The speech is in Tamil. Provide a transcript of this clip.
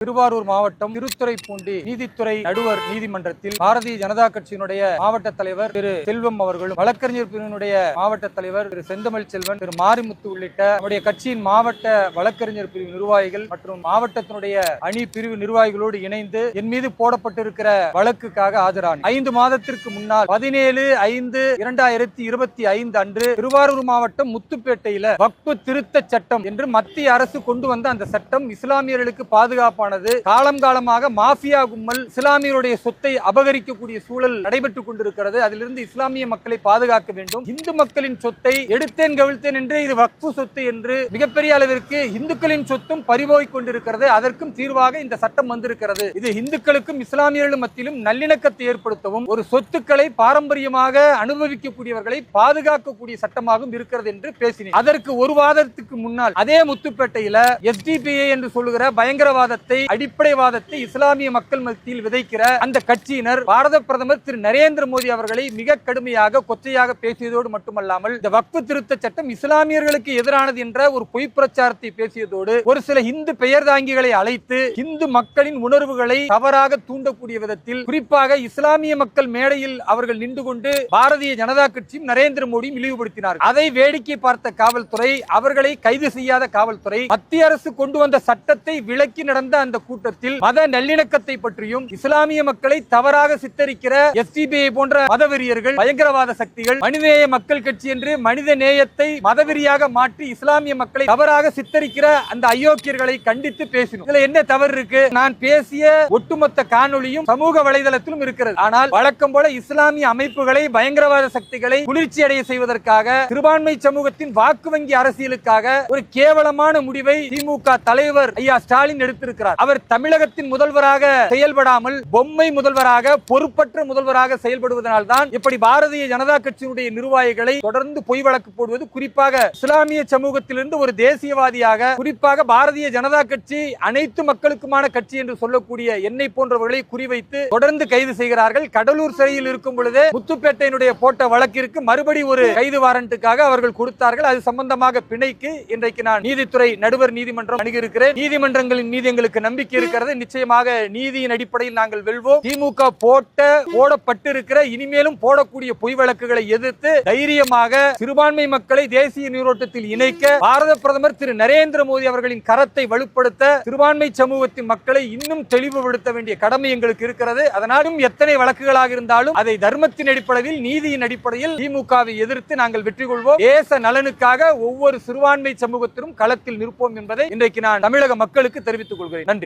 திருவாரூர் மாவட்டம் திருத்துறைப்பூண்டி நீதித்துறை நடுவர் நீதிமன்றத்தில் பாரதிய ஜனதா கட்சியினுடைய மாவட்ட தலைவர் திரு செல்வம் அவர்களும் வழக்கறிஞர் பிரிவினுடைய மாவட்ட தலைவர் திரு செந்தமிழ் செல்வன் திரு மாரிமுத்து உள்ளிட்ட நம்முடைய கட்சியின் மாவட்ட வழக்கறிஞர் பிரிவு நிர்வாகிகள் மற்றும் மாவட்டத்தினுடைய அணி பிரிவு நிர்வாகிகளோடு இணைந்து என் மீது போடப்பட்டிருக்கிற வழக்குக்காக ஆஜரான ஐந்து மாதத்திற்கு முன்னால் பதினேழு ஐந்து இரண்டாயிரத்தி இருபத்தி ஐந்து அன்று திருவாரூர் மாவட்டம் முத்துப்பேட்டையில வக்பு திருத்த சட்டம் என்று மத்திய அரசு கொண்டு வந்த அந்த சட்டம் இஸ்லாமியர்களுக்கு பாதுகாப்பான பாதுகாப்பானது காலம் காலமாக மாஃபியா கும்பல் இஸ்லாமியருடைய சொத்தை அபகரிக்கக்கூடிய சூழல் நடைபெற்றுக் கொண்டிருக்கிறது. அதிலிருந்து இஸ்லாமிய மக்களை பாதுகாக்க வேண்டும். இந்து மக்களின் சொத்தை எடுத்தேன் கவிழ்த்தேன் என்று இது வக்பு சொத்து என்று மிகப்பெரிய அளவிற்கு இந்துக்களின் சொத்தும் பறிபோய் கொண்டிருக்கிறது. அதற்கும் தீர்வாக இந்த சட்டம் வந்திருக்கிறது. இது இந்துக்களுக்கும் இஸ்லாமியர்களும் மத்தியிலும் நல்லிணக்கத்தை ஏற்படுத்தவும் ஒரு சொத்துக்களை பாரம்பரியமாக அனுபவிக்கக்கூடியவர்களை பாதுகாக்கக்கூடிய சட்டமாகவும் இருக்கிறது என்று பேசினேன். அதற்கு ஒரு வாதத்துக்கு முன்னால் அதே முத்துப்பேட்டையில எஸ்டிபிஐ என்று சொல்லுகிற பயங்கரவாதத்தை அடிப்படைவாதத்தை இஸ்லாமிய மக்கள் மத்தியில் விதைக்கிற அந்த கட்சியினர் பாரத பிரதமர் திரு நரேந்திர மோடி அவர்களை மிக கடுமையாக கொச்சையாக பேசியதோடு மட்டுமல்லாமல் இந்த வக்பு திருத்த சட்டம் இஸ்லாமியர்களுக்கு எதிரானது என்ற ஒரு பொய் பிரச்சாரத்தை பேசியதோடு ஒரு சில இந்து பெயர் தாங்கிகளை அழைத்து இந்து மக்களின் உணர்வுகளை தவறாக தூண்டக்கூடிய விதத்தில் குறிப்பாக இஸ்லாமிய மக்கள் மேடையில் அவர்கள் நின்று கொண்டு பாரதிய ஜனதா கட்சியும் நரேந்திர மோடியும் இழிவுபடுத்தினார் அதை வேடிக்கை பார்த்த காவல்துறை அவர்களை கைது செய்யாத காவல்துறை மத்திய அரசு கொண்டு வந்த சட்டத்தை விலக்கி நடந்த அந்த கூட்டத்தில் மத நல்லிணக்கத்தை பற்றியும் இஸ்லாமிய மக்களை தவறாக சித்தரிக்கிற எஸ்டிபிஐ போன்ற மதவெறியர்கள் பயங்கரவாத சக்திகள் மனிதநேய மக்கள் கட்சி என்று மனித நேயத்தை மதவெறியாக மாற்றி இஸ்லாமிய மக்களை தவறாக சித்தரிக்கிற அந்த அயோக்கியர்களை கண்டித்து பேசினோம். இதுல என்ன தவறு இருக்கு? நான் பேசிய ஒட்டுமொத்த காணொளியும் சமூக வலைதளத்திலும் இருக்கிறது. ஆனால் வழக்கம் போல இஸ்லாமிய அமைப்புகளை பயங்கரவாத சக்திகளை குளிர்ச்சி அடைய செய்வதற்காக சிறுபான்மை சமூகத்தின் வாக்கு வங்கி அரசியலுக்காக ஒரு கேவலமான முடிவை திமுக தலைவர் ஐயா ஸ்டாலின் எடுத்திருக்கிறார். அவர் தமிழகத்தின் முதல்வராக செயல்படாமல் பொம்மை முதல்வராக பொறுப்பற்ற முதல்வராக செயல்படுவதனால் தான் இப்படி பாரதிய ஜனதா கட்சியினுடைய நிர்வாகிகளை தொடர்ந்து பொய் வழக்கு போடுவது. குறிப்பாக இஸ்லாமிய சமூகத்திலிருந்து ஒரு தேசியவாதியாக குறிப்பாக பாரதிய ஜனதா கட்சி அனைத்து மக்களுக்குமான கட்சி என்று சொல்லக்கூடிய என்னை போன்றவர்களை குறிவைத்து தொடர்ந்து கைது செய்கிறார்கள். கடலூர் சிறையில் இருக்கும் பொழுதே முத்துப்பேட்டையினுடைய போட்ட வழக்கிற்கு மறுபடி ஒரு கைது வாரண்ட்டுக்காக அவர்கள் கொடுத்தார்கள். அது சம்பந்தமாக பிணைக்கு இன்றைக்கு நான் நீதித்துறை நடுவர் நீதிமன்றம் அணுகியிருக்கிறேன். நீதிமன்றங்களின் மீது எங்களுக்கு நம்பிக்கை இருக்கிறது. நிச்சயமாக நீதியின் அடிப்படையில் நாங்கள் வெல்வோம். திமுக போட்ட போடப்பட்டிருக்கிற இனிமேலும் போடக்கூடிய பொய் வழக்குகளை எதிர்த்து தைரியமாக சிறுபான்மை மக்களை தேசிய நீரோட்டத்தில் இணைக்க பாரத பிரதமர் திரு நரேந்திர மோடி அவர்களின் கரத்தை வலுப்படுத்த சிறுபான்மை சமூகத்தின் மக்களை இன்னும் தெளிவுபடுத்த வேண்டிய கடமை எங்களுக்கு இருக்கிறது. அதனாலும் எத்தனை வழக்குகளாக இருந்தாலும் அதை தர்மத்தின் அடிப்படையில் நீதியின் அடிப்படையில் திமுகவை எதிர்த்து நாங்கள் வெற்றி கொள்வோம். தேச நலனுக்காக ஒவ்வொரு சிறுபான்மை சமூகத்திலும் களத்தில் நிற்போம் என்பதை இன்றைக்கு நான் தமிழக மக்களுக்கு தெரிவித்துக் கொள்கிறேன். நன்றி.